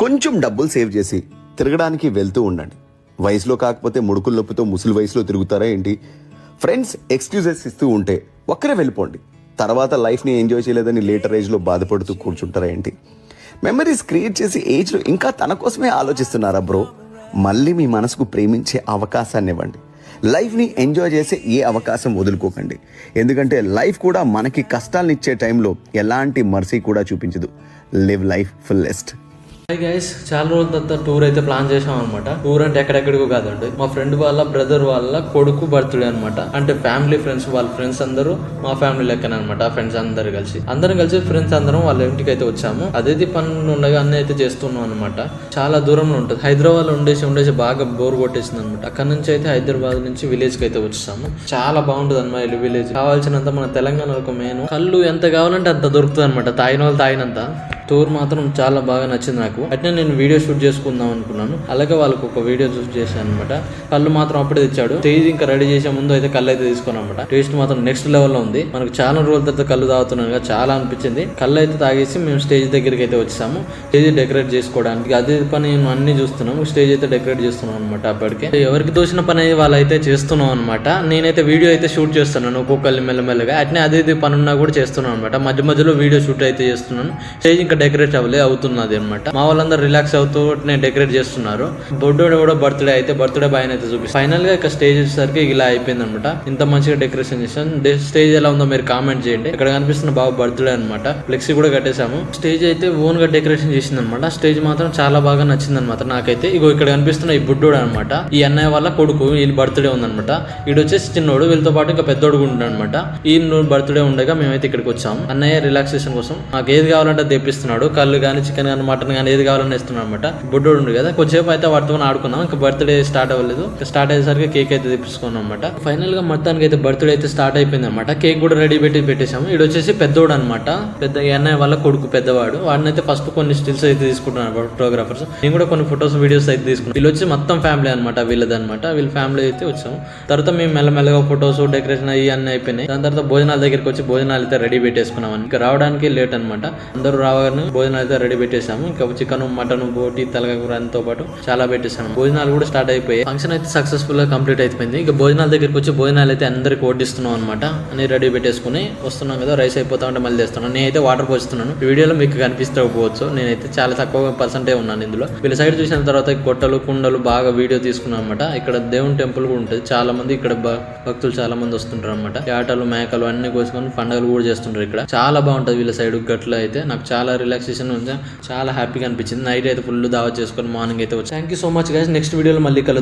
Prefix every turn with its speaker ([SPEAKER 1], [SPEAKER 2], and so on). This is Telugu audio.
[SPEAKER 1] కొంచెం డబ్బులు సేవ్ చేసి తిరగడానికి వెళ్తూ ఉండండి. వయసులో కాకపోతే ముడుకుల నొప్పితో ముసలి వయసులో తిరుగుతారా ఏంటి? ఫ్రెండ్స్ ఎక్స్క్యూజెస్ ఇస్తూ ఉంటే ఒక్కరే వెళ్ళిపోండి. తర్వాత లైఫ్ని ఎంజాయ్ చేయలేదని లేటర్ ఏజ్లో బాధపడుతూ కూర్చుంటారా ఏంటి? మెమరీస్ క్రియేట్ చేసి ఏజ్లో ఇంకా తన కోసమే ఆలోచిస్తున్నారా బ్రో? మళ్ళీ మీ మనసుకు ప్రేమించే అవకాశాన్ని ఇవ్వండి. లైఫ్ని ఎంజాయ్ చేసే ఏ అవకాశం వదులుకోకండి. ఎందుకంటే లైఫ్ కూడా మనకి కష్టాలను ఇచ్చే టైంలో ఎలాంటి మర్సీ కూడా చూపించదు. Live life fullest
[SPEAKER 2] hi guys చాలా రోజుల తర్వాత టూర్ అయితే ప్లాన్ చేసాం అనమాట టూర్ అంటే ఎక్కడెక్కడికో కాదండి. మా ఫ్రెండ్ వాళ్ళ బ్రదర్ వాళ్ళ కొడుకు బర్త్డే అనమాట అంటే ఫ్యామిలీ ఫ్రెండ్స్ వాళ్ళ ఫ్రెండ్స్ అందరూ మా ఫ్యామిలీ లెక్కన అనమాట ఫ్రెండ్స్ అందరు కలిసి. అందరం కలిసి ఫ్రెండ్స్ అందరం వాళ్ళ ఇంటికి అయితే వచ్చాము. అదేది పనులు ఉండగా అన్నీ అయితే చేస్తున్నాం అనమాట చాలా దూరంలో ఉంటుంది. హైదరాబాద్లో ఉండేసి ఉండేసి బాగా బోర్ కొట్టేసింది అనమాట అక్కడ నుంచి అయితే హైదరాబాద్ నుంచి విలేజ్కి అయితే వచ్చాము చాలా బాగుంటుంది అనమాట విలేజ్ కావాల్సినంత మన తెలంగాణకు మెయిన్ కళ్ళు ఎంత కావాలంటే అంత దొరుకుతుంది అనమాట తాగిన వాళ్ళు తాగినంత. టూర్ మాత్రం చాలా బాగా నచ్చింది నాకు. అట్నే నేను వీడియో షూట్ చేసుకుందాం అనుకున్నాను. అలాగే వాళ్ళకి ఒక వీడియో షూట్ చేశాను అనమాట కళ్ళు మాత్రం అప్పుడే తెచ్చాడు. స్టేజ్ ఇంకా రెడీ చేసే ముందు అయితే కళ్ళు అయితే తీసుకున్నాను అనమాట టేస్ట్ మాత్రం నెక్స్ట్ లెవెల్లో ఉంది. మనకు చాలా రోజుల తర్వాత కళ్ళు తాగుతున్నాను చాలా అనిపించింది. కళ్ళు అయితే తాగేసి మేము స్టేజ్ దగ్గరికి అయితే వచ్చాము. స్టేజ్ డెకరేట్ చేసుకోవడానికి. అదే పని నేను అన్ని చూస్తున్నాము. స్టేజ్ అయితే డెకరేట్ చేస్తున్నాం అనమాట అప్పటికే. ఎవరికి తోచిన పని అయితే వాళ్ళు అయితే చేస్తున్నాం అనమాట నేనైతే వీడియో అయితే షూట్ చేస్తున్నాను ఒక్కొక్కళ్ళు మెల్లమెల్లగా. అట్నే అదే ఇది పని ఉన్నా కూడా చేస్తున్నాను అనమాట మధ్య మధ్యలో వీడియో షూట్ అయితే చేస్తున్నాను. స్టేజ్ ఇంకా డెకరేట్ అవ్వలే అవుతున్నది అనమాట మా వాళ్ళందరూ రిలాక్స్ అవుతూ నేను డెకరేట్ చేస్తున్నారు. బొడ్డోడు కూడా బర్త్డే అయితే బర్త్డే బాయ్ అయితే చూపి ఫైనల్గా ఇక స్టేజ్ వచ్చేసరికి ఇలా అయిపోయింది అనమాట ఇంత మంచిగా డెకరేషన్ చేశాను స్టేజ్ ఎలా ఉందో మీరు కామెంట్ చేయండి. ఇక్కడ కనిపిస్తున్న బాబు బర్త్డే అనమాట ఫ్లెక్సీ కూడా కట్టేశాము. స్టేజ్ అయితే ఓన్గా డెకరేషన్ చేసింది అనమాట స్టేజ్ మాత్రం చాలా బాగా నచ్చింది అనమాట నాకైతే. ఇగో ఇక్కడ కనిపిస్తున్న ఈ బుడ్డోడు అనమాట ఈ అన్నయ్య వాళ్ళ కొడుకు ఈయన బర్త్డే ఉందన్నమాట. వీడు వచ్చేసి చిన్నోడు వీళ్ళతో పాటు ఇంకా పెద్దోడు ఉంటాడు అనమాట ఈ బర్త్డే ఉండగా మేమైతే ఇక్కడికి వచ్చాము. అన్నయ్య రిలాక్సేషన్ కోసం. నాకు ఏది కావాలంటే తెప్పిస్తాం ఇస్తున్నాడు కళ్ళు కానీ చికెన్ కానీ మటన్ కానీ ఏది కావాలని ఇస్తున్నాడు అనమాట బుడ్డోడు ఉండు కదా కొద్దిసేపు అయితే వాటితో ఆడుకున్నాం ఇంకా బర్త్డే స్టార్ట్ అవ్వలేదు. స్టార్ట్ అయ్యేసరికి కేక్ అయితే తెప్పించుకున్నాం అనమాట ఫైనల్గా మొత్తానికి అయితే బర్త్డే అయితే స్టార్ట్ అయిపోయింది అనమాట కేక్ కూడా రెడీ పెట్టి పెట్టేశాము. ఇది వచ్చేసి పెద్దోడు అనమాట పెద్ద అన్నయ్య వాళ్ళ కొడుకు పెద్దవాడు. వాడిని అయితే ఫస్ట్ కొన్ని స్టిల్స్ అయితే తీసుకుంటున్నాను ఫోటోగ్రాఫర్స్ నేను కూడా కొన్ని ఫొటోస్ వీడియోస్ అయితే తీసుకున్నాను. వీళ్ళు వచ్చి మొత్తం ఫ్యామిలీ అనమాట వీళ్ళది అనమాట వీళ్ళ ఫ్యామిలీ అయితే వచ్చాము. తర్వాత మేము మెల్లమెల్లగా ఫొటోస్ డెకరేషన్ అయ్యి అన్ని అయిపోయినాయి. దాని తర్వాత భోజనాల దగ్గరికి వచ్చి భోజనాలు అయితే రెడీ పెట్టేసుకున్నాం ఇంకా రావడానికి లేట్ అనమాట అందరూ రావగానే భోజనాలు అయితే రెడీ పెట్టేసాము ఇంకా చికెన్ మటన్ బోటి తలగకూర పాటు చాలా పెట్టేసాము భోజనాలు కూడా స్టార్ట్ అయిపోయాయి. ఫంక్షన్ అయితే సక్సెస్ఫుల్గా కంప్లీట్ అయిపోయింది. ఇంకా భోజనాల దగ్గరికి వచ్చి భోజనాలు అయితే అందరికి వడ్డిస్తున్నాం అనమాట అన్ని రెడీ పెట్టేసుకుని వస్తున్నాం కదా రైస్ అయిపోతా ఉంటే మళ్ళీ తెస్తున్నాను నేనైతే వాటర్ పోస్తున్నాను. ఈ వీడియోలో మీకు కనిపిస్తకపోవచ్చు. నేనైతే చాలా తక్కువ పర్సెంటే ఉన్నాను ఇందులో. వీళ్ళ సైడ్ చూసిన తర్వాత గొట్టలు కొట్టలు కుండలు బాగా వీడియో తీసుకున్నాను అనమాట ఇక్కడ దేవుని టెంపుల్ కూడా ఉంటుంది. చాలా మంది ఇక్కడ భక్తులు చాలా మంది వస్తుంటారు అనమాట ఆటలు మేకలు అన్ని కోసుకొని పండుగలు కూడా చేస్తుంటారు ఇక్కడ. చాలా బాగుంటది వీళ్ళ సైడ్ గట్ల అయితే. నాకు చాలా రిలాక్సేషన్ ఉంది. చాలా హ్యాపీగా అనిపించింది. నైట్ అయితే ఫుల్ దావా చేసుకొని మార్నింగ్ అయితే వచ్చి. Thank you so much guys next వీడియోలో మళ్ళీ కలుద్దాం.